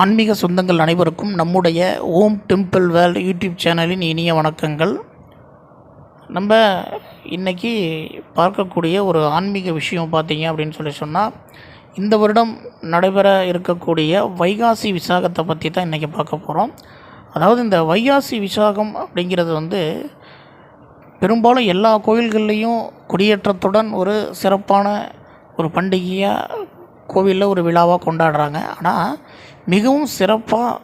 ஆன்மீக சொந்தங்கள் அனைவருக்கும் நம்முடைய ஓம் டெம்பிள் வேர்ல்டு யூடியூப் சேனலின் இனிய வணக்கங்கள். நம்ம இன்றைக்கி பார்க்கக்கூடிய ஒரு ஆன்மீக விஷயம் பார்த்தீங்க அப்படின்னு சொல்லி சொன்னால் இந்த வருடம் நடைபெற இருக்கக்கூடிய வைகாசி விசாகத்தை பற்றி தான் இன்றைக்கி பார்க்க போகிறோம் அதாவது இந்த வைகாசி விசாகம் அப்படிங்கிறது வந்து பெரும்பாலும் எல்லா கோயில்கள்லேயும் கொடியேற்றத்துடன் ஒரு சிறப்பான ஒரு பண்டிகையாக கோவிலில் ஒரு விழாவாக கொண்டாடுறாங்க. ஆனால் மிகவும் சிறப்பாக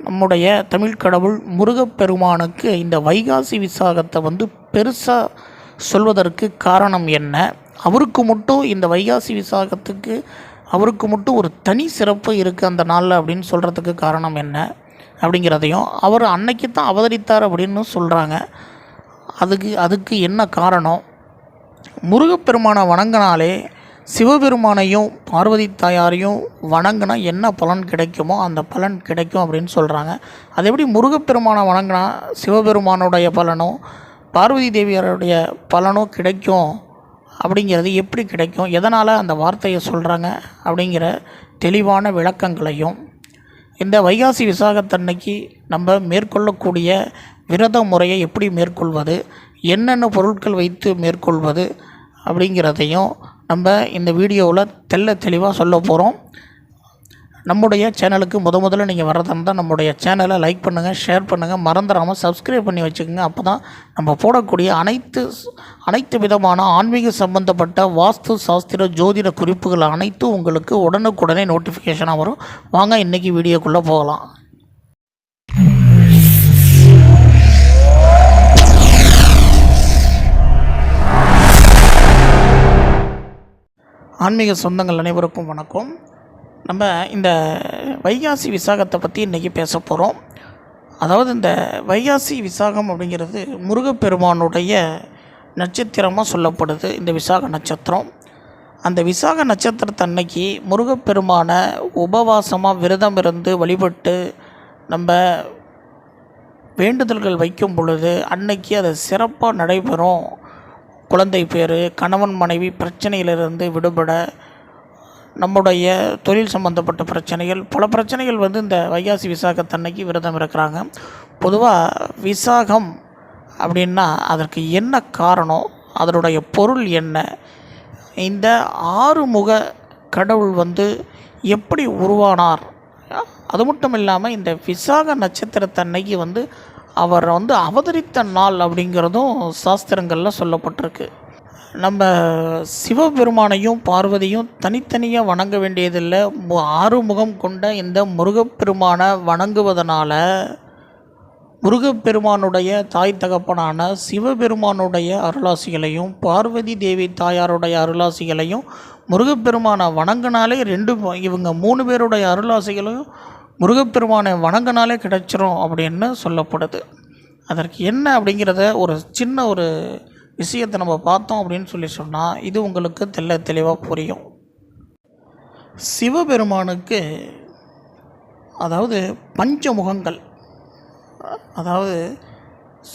நம்முடைய தமிழ் கடவுள் முருகப்பெருமானுக்கு இந்த வைகாசி விசாகத்தை வந்து பெருசாக சொல்வதற்கு காரணம் என்ன? அவருக்கு மட்டும் இந்த வைகாசி விசாகத்துக்கு அவருக்கு மட்டும் ஒரு தனி சிறப்பு இருக்குது அந்த நாளில் அப்படின்னு சொல்கிறதுக்கு காரணம் என்ன அப்படிங்கிறதையும் அவர் அன்னைக்கு தான் அவதரித்தார் அப்படின்னு சொல்கிறாங்க அதுக்கு அதுக்கு என்ன காரணம்? முருகப்பெருமானை வணங்கினாலே சிவபெருமானையும் பார்வதி தாயாரையும் வணங்கினா என்ன பலன் கிடைக்குமோ அந்த பலன் கிடைக்கும் அப்படின்னு சொல்கிறாங்க அது எப்படி முருகப்பெருமானை வணங்கினா சிவபெருமானுடைய பலனும் பார்வதி தேவியாருடைய பலனும் கிடைக்கும் அப்படிங்கிறது எப்படி கிடைக்கும்? எதனால் அந்த வார்த்தையை சொல்கிறாங்க அப்படிங்கிற தெளிவான விளக்கங்களையும் இந்த வைகாசி விசாகத்தன்னைக்கு நம்ம மேற்கொள்ளக்கூடிய விரத முறையை எப்படி மேற்கொள்வது என்னென்ன பொருட்கள் வைத்து மேற்கொள்வது அப்படிங்கிறதையும் நம்ம இந்த வீடியோவில் தெள்ள தெளிவாக சொல்ல போகிறோம் நம்முடைய சேனலுக்கு முத முதல்ல நீங்கள் வர்றதா இருந்தால் நம்முடைய சேனலை லைக் பண்ணுங்கள் ஷேர் பண்ணுங்கள் மறந்துடாமல் சப்ஸ்கிரைப் பண்ணி வச்சுக்கோங்க. அப்போ தான் நம்ம போடக்கூடிய அனைத்து அனைத்து விதமான ஆன்மீக சம்பந்தப்பட்ட வாஸ்து சாஸ்திர ஜோதிட குறிப்புகள் அனைத்தும் உங்களுக்கு உடனுக்குடனே நோட்டிஃபிகேஷனாக வரும். வாங்க இன்றைக்கி வீடியோக்குள்ளே போகலாம். ஆன்மீக சொந்தங்கள் அனைவருக்கும் வணக்கம். நம்ம இந்த வைகாசி விசாகத்தை பற்றி இன்றைக்கி பேச போகிறோம் அதாவது இந்த வைகாசி விசாகம் அப்படிங்கிறது முருகப்பெருமானுடைய நட்சத்திரமாக சொல்லப்படுது இந்த விசாக நட்சத்திரம். அந்த விசாக நட்சத்திரத்தை அன்னைக்கு முருகப்பெருமானை உபவாசமாக விரதம் இருந்து வழிபட்டு நம்ம வேண்டுதல்கள் வைக்கும் பொழுது அன்னைக்கு அது சிறப்பாக நடைபெறும் குழந்தை பேர் கணவன் மனைவி பிரச்சனையிலிருந்து விடுபட நம்முடைய தொழில் சம்பந்தப்பட்ட பிரச்சனைகள் பல பிரச்சனைகள் வந்து இந்த வைகாசி விசாகத்தன்னைக்கு விரதம் இருக்கிறாங்க. பொதுவாக விசாகம் அப்படின்னா அதற்கு என்ன காரணம் அதனுடைய பொருள் என்ன இந்த ஆறுமுக கடவுள் வந்து எப்படி உருவானார் அது மட்டும் இல்லாமல் இந்த விசாக நட்சத்திரத்தன்னைக்கு வந்து அவர் வந்து அவதரித்த நாள் அப்படிங்கிறதும் சாஸ்திரங்களில் சொல்லப்பட்டிருக்கு. நம்ம சிவபெருமானையும் பார்வதியும் தனித்தனியாக வணங்க வேண்டியதில்லை. மு- ஆறுமுகம் கொண்ட இந்த முருகப்பெருமானை வணங்குவதனால முருகப்பெருமானுடைய தாய் தகப்பனான சிவபெருமானுடைய அருளாசிகளையும் பார்வதி தேவி தாயாருடைய அருளாசிகளையும் முருகப்பெருமானை வணங்கினாலே ரெண்டு இவங்க மூணு பேருடைய அருளாசிகளையும் முருகப்பெருமானை வணங்கினாலே கிடைச்சிரும் அப்படின்னு சொல்லப்படுது. அதற்கு என்ன அப்படிங்கிறத ஒரு சின்ன ஒரு விஷயத்தை நம்ம பார்த்தோம் அப்படின்னு சொல்லி சொன்னால் இது உங்களுக்கு தெள்ள தெளிவாக புரியும். சிவபெருமானுக்கு அதாவது பஞ்சமுகங்கள் அதாவது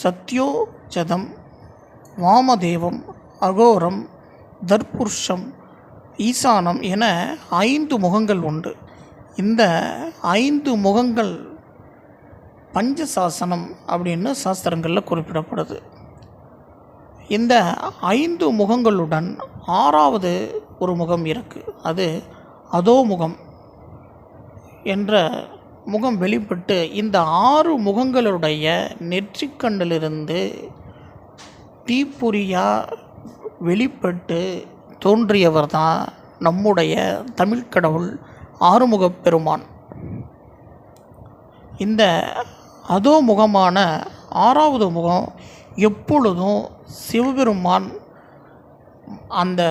சத்யோஜதம் வாமதேவம் அகோரம் தர்புருஷம் ஈசானம் என ஐந்து முகங்கள் உண்டு. இந்த ஐந்து முகங்கள் பஞ்சசாசனம் அப்படின்னு சாஸ்திரங்களில் குறிப்பிடப்படுது. இந்த ஐந்து முகங்களுடன் ஆறாவது ஒரு முகம் இருக்குது அது அதோ முகம் என்ற முகம் வெளிப்பட்டு இந்த ஆறு முகங்களுடைய நெற்றிக்கண்ணிலிருந்து தீப்பொறியா வெளிப்பட்டு தோன்றியவர் தான் நம்முடைய தமிழ் கடவுள் ஆறுமுகப் பெருமான் இந்த அதோ முகமான ஆறாவது முகம் எப்பொழுதும் சிவபெருமான் அந்த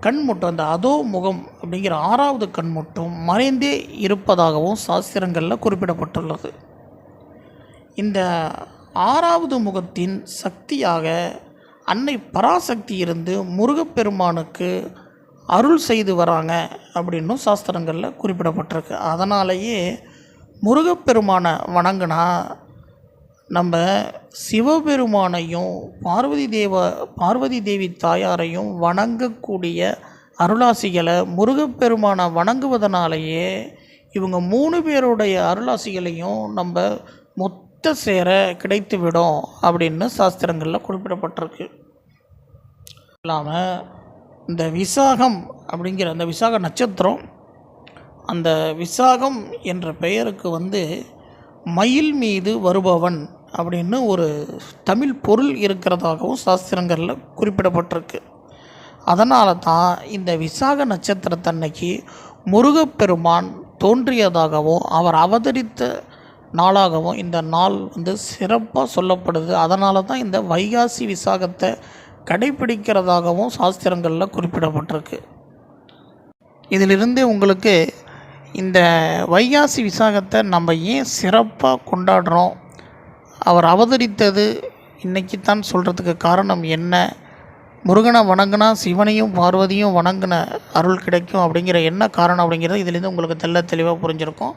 கண்முட்டும் அந்த அதோ முகம் அப்படிங்கிற ஆறாவது கண்முட்டும் மறைந்தே இருப்பதாகவும் சாஸ்திரங்களில் குறிப்பிடப்பட்டுள்ளது. இந்த ஆறாவது முகத்தின் சக்தியாக அன்னை பராசக்தி இருந்து முருகப்பெருமானுக்கு அருள் செய்து வராங்க அப்படின்னும் சாஸ்திரங்களில் குறிப்பிடப்பட்டிருக்கு. அதனாலேயே முருகப்பெருமானை வணங்கினா நம்ம சிவபெருமானையும் பார்வதி தேவ பார்வதி தேவி தாயாரையும் வணங்கக்கூடிய அருளாசிகளை முருகப்பெருமானை வணங்குவதனாலேயே இவங்க மூணு பேருடைய அருளாசிகளையும் நம்ம மொத்த சேர கிடைத்து விடும் அப்படின்னு சாஸ்திரங்களில் குறிப்பிடப்பட்டிருக்கு. இல்லாமல் இந்த விசாகம் அப்படிங்கிற அந்த விசாக நட்சத்திரம் அந்த விசாகம் என்ற பெயருக்கு வந்து மயில் மீது வருபவன் அப்படின்னு ஒரு தமிழ் பொருள் இருக்கிறதாகவும் சாஸ்திரங்களில் குறிப்பிடப்பட்டிருக்கு. அதனால தான் இந்த விசாக நட்சத்திரத்தன்னைக்கு முருகப்பெருமான் தோன்றியதாகவும் அவர் அவதரித்த நாளாகவும் இந்த நாள் வந்து சிறப்பாக சொல்லப்படுது. அதனால தான் இந்த வைகாசி விசாகத்தை கடைப்பிடிக்கிறதாகவும் சாஸ்திரங்களில் குறிப்பிடப்பட்டிருக்கு. இதிலிருந்து உங்களுக்கு இந்த வைகாசி விசாகத்தை நம்ம ஏன் சிறப்பாக கொண்டாடுறோம்? அவர் அவதரித்தது இன்றைக்கி தான் சொல்கிறதுக்கு காரணம் என்ன? முருகனை வணங்கினா சிவனையும் பார்வதியும் வணங்கின அருள் கிடைக்கும் அப்படிங்கிற என்ன காரணம் அப்படிங்கிறது இதுலேருந்து உங்களுக்கு தெள்ள தெளிவாக புரிஞ்சிருக்கும்.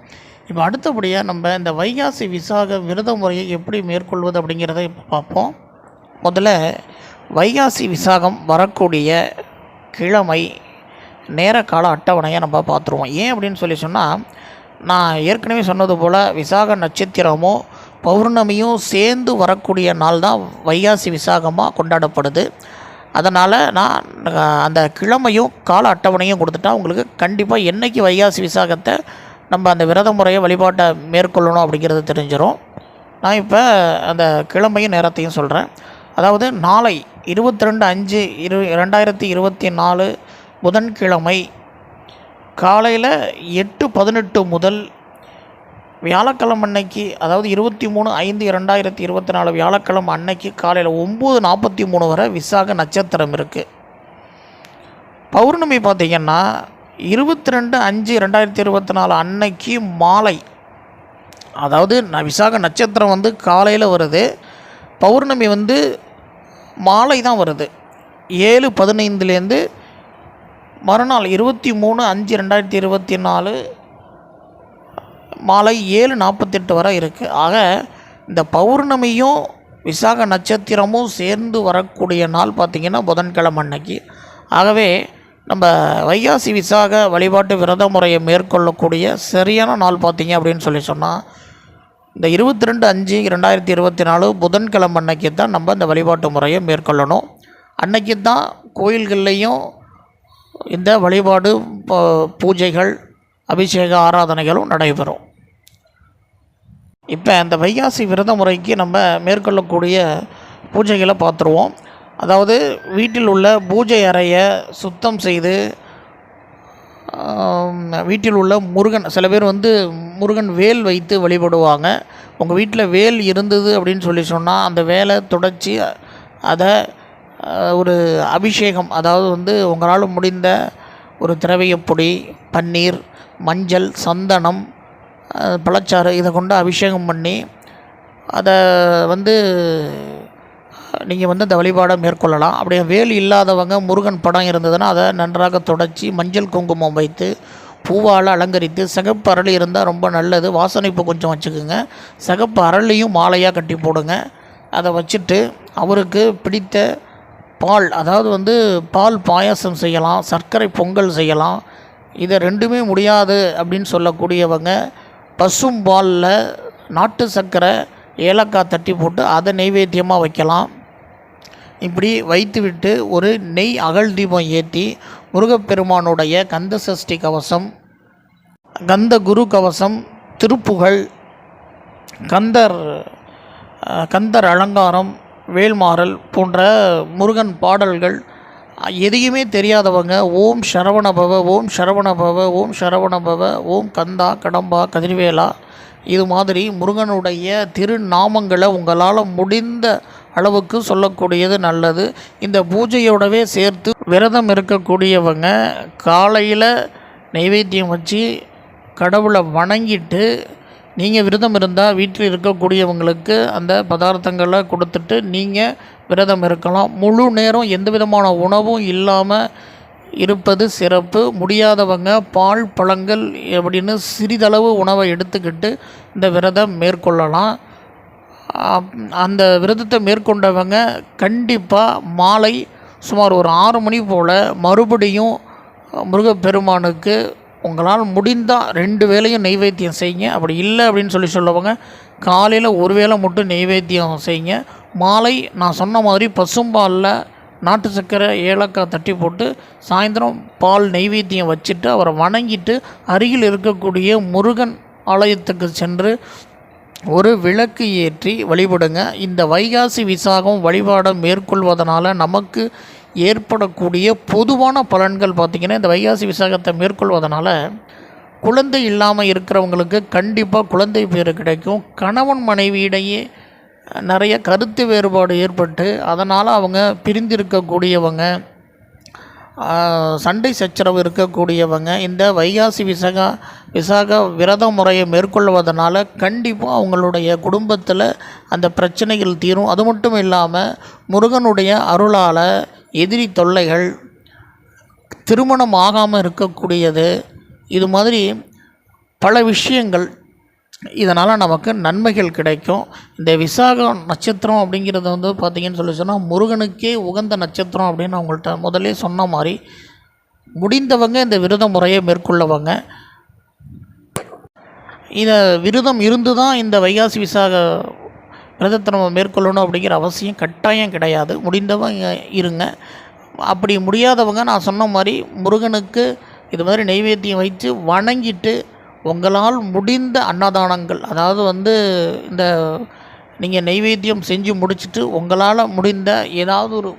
இப்போ அடுத்தபடியாக நம்ம இந்த வைகாசி விசாக விரத முறையை எப்படி மேற்கொள்வது அப்படிங்கிறத இப்போ பார்ப்போம். முதல்ல வைகாசி விசாகம் வரக்கூடிய கிழமை நேர கால அட்டவணையை நம்ம பார்த்துருவோம். ஏன் அப்படின்னு சொல்லி சொன்னால் நான் ஏற்கனவே சொன்னது போல் விசாக நட்சத்திரமும் பௌர்ணமியும் சேர்ந்து வரக்கூடிய நாள் தான் வைகாசி விசாகமாக கொண்டாடப்படுது. அதனால் நான் அந்த கிழமையும் கால அட்டவணையும் கொடுத்துட்டா உங்களுக்கு கண்டிப்பாக என்றைக்கு வைகாசி விசாகத்தை நம்ம அந்த விரத முறையை வழிபாட்டை மேற்கொள்ளணும் அப்படிங்கிறது தெரிஞ்சிடும் நான் இப்போ அந்த கிழமையும் நேரத்தையும் சொல்கிறேன் அதாவது நாளை இருபத்தி ரெண்டு அஞ்சு இரு ரெண்டாயிரத்தி இருபத்தி நாலு புதன்கிழமை காலையில் எட்டு பதினெட்டு முதல் வியாழக்கிழமை அன்னைக்கு அதாவது இருபத்தி மூணு ஐந்து இரண்டாயிரத்தி இருபத்தி நாலு வியாழக்கிழமை அன்னைக்கு காலையில் ஒம்பது நாற்பத்தி மூணு வரை விசாக நட்சத்திரம் இருக்குது பௌர்ணமி பார்த்திங்கன்னா இருபத்தி ரெண்டு அஞ்சு ரெண்டாயிரத்தி இருபத்தி நாலு அன்னைக்கு மாலை. அதாவது ந விசாக நட்சத்திரம் வந்து காலையில் வருது. பௌர்ணமி வந்து மாலை தான் வருது. ஏழு பதினைந்துலேருந்து மறுநாள் இருபத்தி மூணு அஞ்சு ரெண்டாயிரத்தி இருபத்தி நாலு மாலை ஏழு நாற்பத்தெட்டு வரை இருக்குது ஆக இந்த பௌர்ணமியும் விசாக நட்சத்திரமும் சேர்ந்து வரக்கூடிய நாள் பார்த்திங்கன்னா புதன்கிழமை அன்னைக்கு. ஆகவே நம்ம வைகாசி விசாக வழிபாட்டு விரத முறையை மேற்கொள்ளக்கூடிய சரியான நாள் பார்த்திங்க அப்படின்னு சொல்லி சொன்னால் இந்த இருபத்தி ரெண்டு அஞ்சு ரெண்டாயிரத்தி இருபத்தி நாலு புதன்கிழமை அன்னைக்கு தான் நம்ம இந்த வழிபாட்டு முறையை மேற்கொள்ளணும். அன்னைக்கு தான் கோயில்கள்லேயும் இந்த வழிபாடு ப- பூஜைகள் அபிஷேக ஆராதனைகளும் நடைபெறும். இப்போ இந்த வைகாசி விரத முறைக்கு நம்ம மேற்கொள்ளக்கூடிய பூஜைகளை பார்த்துருவோம். அதாவது வீட்டில் உள்ள பூஜை அறையை சுத்தம் செய்து வீட்டில் உள்ள முருகன் சில பேர் வந்து முருகன் வேல் வைத்து வழிபடுவாங்க. உங்கள் வீட்டில் வேல் இருந்தது அப்படின்னு சொல்லி சொன்னால் அந்த வேலை தொடச்சி அதை ஒரு அபிஷேகம் அதாவது வந்து உங்களால் முடிந்த ஒரு திரவியப்பொடி பன்னீர் மஞ்சள் சந்தனம் பழச்சாறு இதை கொண்டு அபிஷேகம் பண்ணி அதை வந்து நீங்கள் வந்து அந்த வழிபாடை மேற்கொள்ளலாம். அப்படியே வேல் இல்லாதவங்க முருகன் படம் இருந்ததுன்னா அதை நன்றாக தொடச்சி மஞ்சள் குங்குமம் வைத்து பூவால் அலங்கரித்து சிகப்பு அரளி இருந்தால் ரொம்ப நல்லது. வாசனைப்பு கொஞ்சம் வச்சுக்கோங்க. சிகப்பு அரளியும் மாலையாக கட்டி போடுங்க. அதை வச்சுட்டு அவருக்கு பிடித்த பால் அதாவது வந்து பால் பாயாசம் செய்யலாம் சர்க்கரை பொங்கல் செய்யலாம். இதை ரெண்டுமே முடியாது அப்படின்னு சொல்லக்கூடியவங்க பசும் பாலில் நாட்டு சர்க்கரை ஏலக்காய் தட்டி போட்டு அதை நெய்வேத்தியமாக வைக்கலாம். இப்படி வைத்துவிட்டு ஒரு நெய் அகல் தீபம் ஏற்றி முருகப்பெருமானுடைய கந்த சஷ்டி கவசம் கந்த குரு கவசம் திருப்புகழ் கந்தர் கந்தர் அலங்காரம் வேல்மாறல் போன்ற முருகன் பாடல்கள் எதையுமே தெரியாதவங்க ஓம் சரவணபவ ஓம் சரவணபவ ஓம் சரவணபவ ஓம் கந்தா கடம்பா கதிர்வேலா இது மாதிரி முருகனுடைய திருநாமங்களை உங்களால் முடிந்த அளவுக்கு சொல்லக்கூடியது நல்லது. இந்த பூஜையோடவே சேர்த்து விரதம் இருக்கக்கூடியவங்க காலையில் நைவேத்தியம் வச்சு கடவுளை வணங்கிட்டு நீங்கள் விரதம் இருந்தால் வீட்டில் இருக்கக்கூடியவங்களுக்கு அந்த பதார்த்தங்களை கொடுத்துட்டு நீங்கள் விரதம் இருக்கலாம். முழு நேரம் எந்த விதமான உணவும் இல்லாமல் இருப்பது சிறப்பு. முடியாதவங்க பால் பழங்கள் அப்படின்னு சிறிதளவு உணவை எடுத்துக்கிட்டு இந்த விரதம் மேற்கொள்ளலாம். அந்த விரதத்தை மேற்கொண்டவங்க கண்டிப்பாக மாலை சுமார் ஒரு ஆறு மணி போல் மறுபடியும் முருகப்பெருமானுக்கு உங்களால் முடிந்தால் ரெண்டு வேளையும் நெய்வேத்தியம் செய்யுங்க. அப்படி இல்லை அப்படின்னு சொல்லி சொல்லுவாங்க காலையில் ஒரு வேளை மட்டும் நெய்வேத்தியம் செய்யுங்க. மாலை நான் சொன்ன மாதிரி பசும்பாலில் நாட்டு சர்க்கரை ஏலக்காய் தட்டி போட்டு சாயந்தரம் பால் நெய்வேத்தியம் வச்சுட்டு அவரை வணங்கிட்டு அருகில் இருக்கக்கூடிய முருகன் ஆலயத்துக்கு சென்று ஒரு விளக்கு ஏற்றி வழிபடுங்க. இந்த வைகாசி விசாகம் வழிபாடை மேற்கொள்வதனால் நமக்கு ஏற்படக்கூடிய பொதுவான பலன்கள் பார்த்திங்கன்னா இந்த வைகாசி விசாகத்தை மேற்கொள்வதனால் குழந்தை இல்லாமல் இருக்கிறவங்களுக்கு கண்டிப்பாக குழந்தை பேர் கிடைக்கும். கணவன் மனைவியிடையே நிறைய கருத்து வேறுபாடு ஏற்பட்டு அதனால் அவங்க பிரிந்திருக்கக்கூடியவங்க சண்டை சச்சரவு இருக்கக்கூடியவங்க இந்த வைகாசி விசாக விசாக விரத முறையை மேற்கொள்வதனால் கண்டிப்பாக அவங்களுடைய குடும்பத்தில் அந்த பிரச்சனைகள் தீரும். அது மட்டும் இல்லாமல் முருகனுடைய அருளால் எதிரி தொல்லைகள் திருமணம் ஆகாமல் இருக்கக்கூடியது. இது மாதிரி பல விஷயங்கள் இதனால் நமக்கு நன்மைகள் கிடைக்கும். இந்த விசாகம் நட்சத்திரம் அப்படிங்கிறது வந்து பார்த்திங்கன்னு சொல்லி சொன்னால் முருகனுக்கே உகந்த நட்சத்திரம் அப்படின்னு அவங்கள்ட்ட முதலே சொன்ன மாதிரி முடிந்தவங்க இந்த விரத முறையை மேற்கொள்ளவங்க. இதை விரதம் இருந்து தான் இந்த வைகாசி விசாக விரதத்தை நம்ம மேற்கொள்ளணும் அப்படிங்கிற அவசியம் கட்டாயம் கிடையாது. முடிந்தவங்க இருங்க. அப்படி முடியாதவங்க நான் சொன்ன மாதிரி முருகனுக்கு இது மாதிரி நைவேத்தியம் வைத்து வணங்கிட்டு உங்களால் முடிந்த அன்னதானங்கள் அதாவது வந்து இந்த நீங்கள் நெய்வேத்தியம் செஞ்சு முடிச்சுட்டு உங்களால் முடிந்த ஏதாவது ஒரு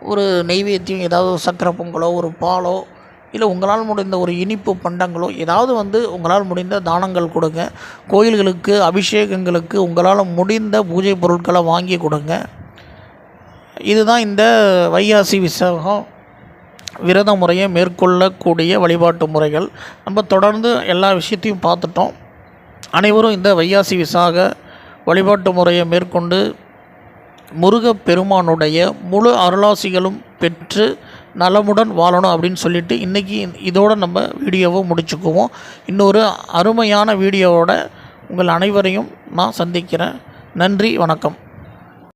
ஒரு நெய்வேத்தியம் ஏதாவது ஒரு சக்கரை பொங்கலோ ஒரு பாலோ இல்லை உங்களால் முடிந்த ஒரு இனிப்பு பண்டங்களோ ஏதாவது வந்து உங்களால் முடிந்த தானங்கள் கொடுங்க. கோயில்களுக்கு அபிஷேகங்களுக்கு உங்களால் முடிந்த பூஜை பொருட்களை வாங்கி கொடுங்க. இதுதான் இந்த வைகாசி விசேகம் விரத முறையை மேற்கொள்ளக்கூடிய வழிபாட்டு முறைகள். நம்ம தொடர்ந்து எல்லா விஷயத்தையும் பார்த்துட்டோம். அனைவரும் இந்த வையாசி விசாக வழிபாட்டு முறையை மேற்கொண்டு முருகப்பெருமானுடைய முழு அருளாசிகளும் பெற்று நலமுடன் வாழணும் அப்படின்னு சொல்லிட்டு இன்றைக்கி இதோட நம்ம வீடியோவை முடிச்சுக்குவோம். இன்னொரு அருமையான வீடியோவோட உங்கள் அனைவரையும் நான் சந்திக்கிறேன். நன்றி வணக்கம்.